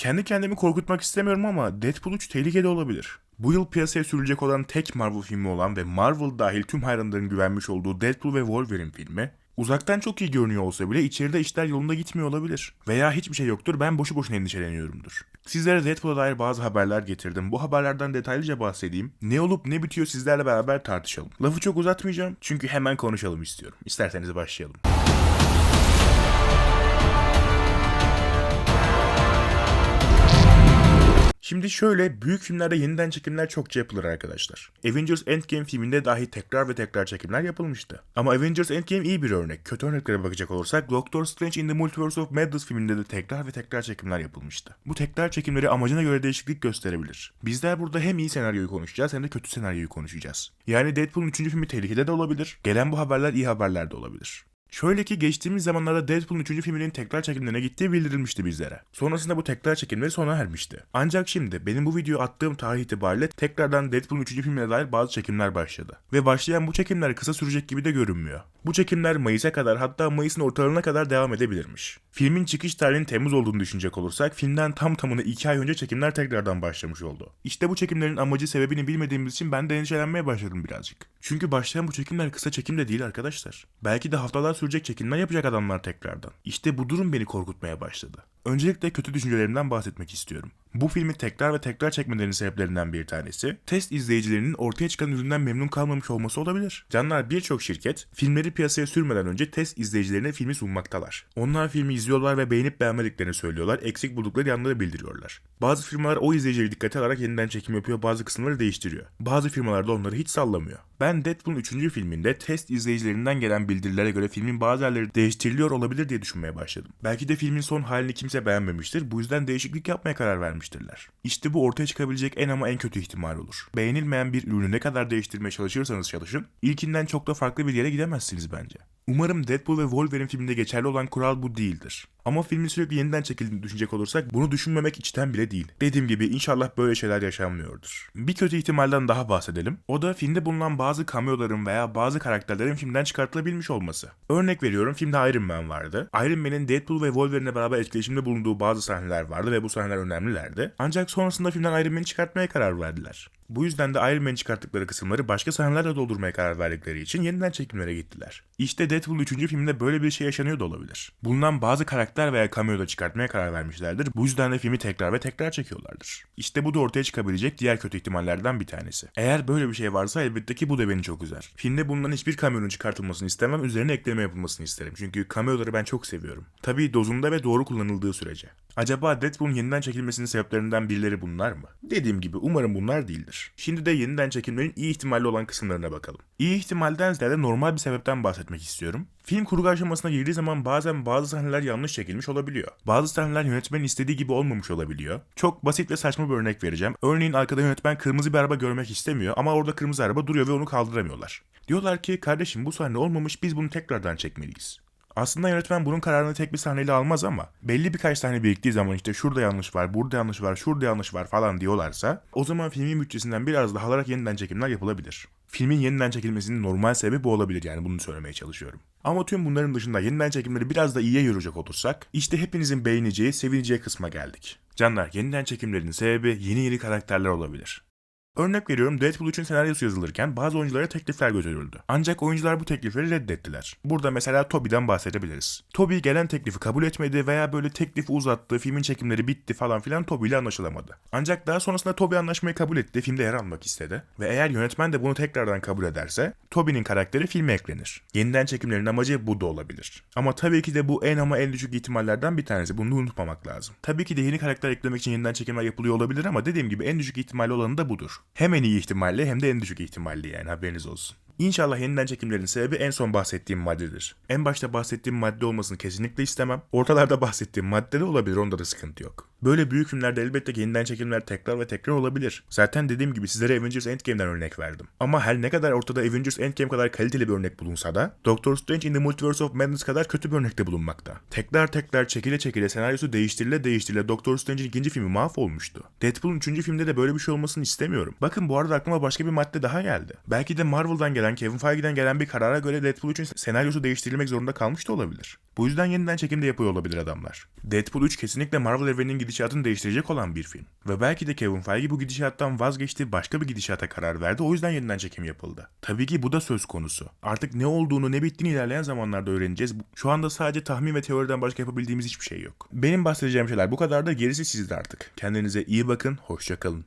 Kendi kendimi korkutmak istemiyorum ama Deadpool 3 tehlikeli olabilir. Bu yıl piyasaya sürülecek olan tek Marvel filmi olan ve Marvel dahil tüm hayranların güvenmiş olduğu Deadpool ve Wolverine filmi uzaktan çok iyi görünüyor olsa bile içeride işler yolunda gitmiyor olabilir. Veya hiçbir şey yoktur ben boşu boşuna endişeleniyorumdur. Sizlere Deadpool'a dair bazı haberler getirdim. Bu haberlerden detaylıca bahsedeyim. Ne olup ne bitiyor sizlerle beraber tartışalım. Lafı çok uzatmayacağım çünkü hemen konuşalım istiyorum. İsterseniz başlayalım. Şimdi şöyle büyük filmlerde yeniden çekimler çokça yapılır arkadaşlar. Avengers Endgame filminde dahi tekrar ve tekrar çekimler yapılmıştı. Ama Avengers Endgame iyi bir örnek. Kötü örneklere bakacak olursak Doctor Strange in the Multiverse of Madness filminde de tekrar ve tekrar çekimler yapılmıştı. Bu tekrar çekimleri amacına göre değişiklik gösterebilir. Bizler burada hem iyi senaryoyu konuşacağız hem de kötü senaryoyu konuşacağız. Yani Deadpool'un 3. filmi tehlikede de olabilir. Gelen bu haberler iyi haberler de olabilir. Şöyle ki geçtiğimiz zamanlarda Deadpool'un 3. filminin tekrar çekimlerine gittiği bildirilmişti bizlere. Sonrasında bu tekrar çekimleri sona ermişti. Ancak şimdi benim bu videoyu attığım tarih itibariyle tekrardan Deadpool'un 3. filmine dair bazı çekimler başladı. Ve başlayan bu çekimler kısa sürecek gibi de görünmüyor. Bu çekimler Mayıs'a kadar hatta Mayıs'ın ortalarına kadar devam edebilirmiş. Filmin çıkış tarihinin Temmuz olduğunu düşünecek olursak filmden tam tamına 2 ay önce çekimler tekrardan başlamış oldu. İşte bu çekimlerin amacı sebebini bilmediğimiz için ben de endişelenmeye başladım birazcık. Çünkü başlayan bu çekimler kısa çekim de değil arkadaşlar. Belki de haftalar sürecek çekimler yapacak adamlar tekrardan. İşte bu durum beni korkutmaya başladı. Öncelikle kötü düşüncelerimden bahsetmek istiyorum. Bu filmi tekrar ve tekrar çekmelerinin sebeplerinden bir tanesi, test izleyicilerinin ortaya çıkan üründen memnun kalmamış olması olabilir. Canlar birçok şirket, filmleri piyasaya sürmeden önce test izleyicilerine filmi sunmaktalar. Onlar filmi izliyorlar ve beğenip beğenmediklerini söylüyorlar, eksik buldukları yanları bildiriyorlar. Bazı firmalar o izleyicileri dikkate alarak yeniden çekim yapıyor, bazı kısımları değiştiriyor. Bazı firmalar da onları hiç sallamıyor. Ben Deadpool'un 3. filminde test izleyicilerinden gelen bildirilere göre filmin bazı yerleri değiştiriliyor olabilir diye düşünmeye başladım. Belki de filmin son halini kimse beğenmemiştir, bu yüzden değişiklik yapmaya karar vermiştirler. İşte bu ortaya çıkabilecek en ama en kötü ihtimal olur. Beğenilmeyen bir ürünü ne kadar değiştirmeye çalışırsanız çalışın, ilkinden çok da farklı bir yere gidemezsiniz bence. Umarım Deadpool ve Wolverine filminde geçerli olan kural bu değildir. Ama filmin sürekli yeniden çekildiğini düşünecek olursak bunu düşünmemek içten bile değil. Dediğim gibi inşallah böyle şeyler yaşanmıyordur. Bir kötü ihtimalden daha bahsedelim. O da filmde bulunan bazı cameoların veya bazı karakterlerin filmden çıkartılabilmiş olması. Örnek veriyorum filmde Iron Man vardı. Iron Man'in Deadpool ve Wolverine'le beraber etkileşimde bulunduğu bazı sahneler vardı ve bu sahneler önemlilerdi. Ancak sonrasında filmden Iron Man'i çıkartmaya karar verdiler. Bu yüzden de Iron Man'i çıkarttıkları kısımları başka sahnelerle doldurmaya karar verdikleri için yeniden çekimlere gittiler. İşte Deadpool 3. filmde böyle bir şey yaşanıyor da olabilir. Bulunan bazı karakter veya cameo da çıkartmaya karar vermişlerdir. Bu yüzden de filmi tekrar ve tekrar çekiyorlardır. İşte bu da ortaya çıkabilecek diğer kötü ihtimallerden bir tanesi. Eğer böyle bir şey varsa elbette ki bu da beni çok üzer. Filmde bulunan hiçbir cameo'nun çıkartılmasını istemem, üzerine ekleme yapılmasını isterim. Çünkü cameo'ları ben çok seviyorum. Tabii dozunda ve doğru kullanıldığı sürece. Acaba Deadpool'un yeniden çekilmesinin sebeplerinden birileri bunlar mı? Dediğim gibi umarım bunlar değildir. Şimdi de yeniden çekilmenin iyi ihtimalli olan kısımlarına bakalım. İyi ihtimalden ziyade normal bir sebepten bahsetmek istiyorum. Film kurgu aşamasına girdiği zaman bazen bazı sahneler yanlış çekilmiş olabiliyor. Bazı sahneler yönetmenin istediği gibi olmamış olabiliyor. Çok basit ve saçma bir örnek vereceğim. Örneğin arkada yönetmen kırmızı bir araba görmek istemiyor ama orada kırmızı araba duruyor ve onu kaldıramıyorlar. Diyorlar ki kardeşim bu sahne olmamış biz bunu tekrardan çekmeliyiz. Aslında yönetmen bunun kararını tek bir sahneyle almaz ama belli birkaç sahne biriktiği zaman işte şurada yanlış var, burada yanlış var, şurada yanlış var falan diyorlarsa o zaman filmin bütçesinden biraz daha alarak yeniden çekimler yapılabilir. Filmin yeniden çekilmesinin normal sebebi bu olabilir yani bunu söylemeye çalışıyorum. Ama tüm bunların dışında yeniden çekimleri biraz da iyiye yoracak olursak işte hepinizin beğeneceği, sevineceği kısma geldik. Canlar yeniden çekimlerin sebebi yeni yeni karakterler olabilir. Örnek veriyorum Deadpool 3'ün senaryosu yazılırken bazı oyunculara teklifler götürüldü. Ancak oyuncular bu teklifleri reddettiler. Burada mesela Toby'den bahsedebiliriz. Toby gelen teklifi kabul etmedi veya böyle teklifi uzattı, filmin çekimleri bitti falan filan Toby ile anlaşılamadı. Ancak daha sonrasında Toby anlaşmayı kabul etti, filmde yer almak istedi. Ve eğer yönetmen de bunu tekrardan kabul ederse Toby'nin karakteri filme eklenir. Yeniden çekimlerin amacı bu da olabilir. Ama tabii ki de bu en ama en düşük ihtimallerden bir tanesi. Bunu unutmamak lazım. Tabii ki de yeni karakter eklemek için yeniden çekimler yapılıyor olabilir ama dediğim gibi en düşük ihtimal olanı da budur. Hem en iyi ihtimalle hem de en düşük ihtimalli yani haberiniz olsun. İnşallah yeniden çekimlerin sebebi en son bahsettiğim maddedir. En başta bahsettiğim madde olmasını kesinlikle istemem. Ortalarda bahsettiğim madde de olabilir onda da sıkıntı yok. Böyle büyük filmlerde elbette ki yeniden çekimler tekrar ve tekrar olabilir. Zaten dediğim gibi sizlere Avengers Endgame'den örnek verdim. Ama her ne kadar ortada Avengers Endgame kadar kaliteli bir örnek bulunsa da Doctor Strange in the Multiverse of Madness kadar kötü bir örnekte bulunmakta. Tekrar tekrar çekile çekile senaryosu değiştirile değiştirile Doctor Strange'in ikinci filmi mahvolmuştu. Deadpool'un üçüncü filmde de böyle bir şey olmasını istemiyorum. Bakın bu arada aklıma başka bir madde daha geldi. Belki de Marvel'dan gelen Kevin Feige'den gelen bir karara göre Deadpool 3'ün senaryosu değiştirilmek zorunda kalmış da olabilir. Bu yüzden yeniden çekim de yapıyor olabilir adamlar. Deadpool 3 kesinlikle Marvel evreninin gidişatını değiştirecek olan bir film. Ve belki de Kevin Feige bu gidişattan vazgeçti, başka bir gidişata karar verdi. O yüzden yeniden çekim yapıldı. Tabii ki bu da söz konusu. Artık ne olduğunu, ne bittiğini ilerleyen zamanlarda öğreneceğiz. Şu anda sadece tahmin ve teoriden başka yapabildiğimiz hiçbir şey yok. Benim bahsedeceğim şeyler bu kadar da gerisi sizde artık. Kendinize iyi bakın, hoşça kalın.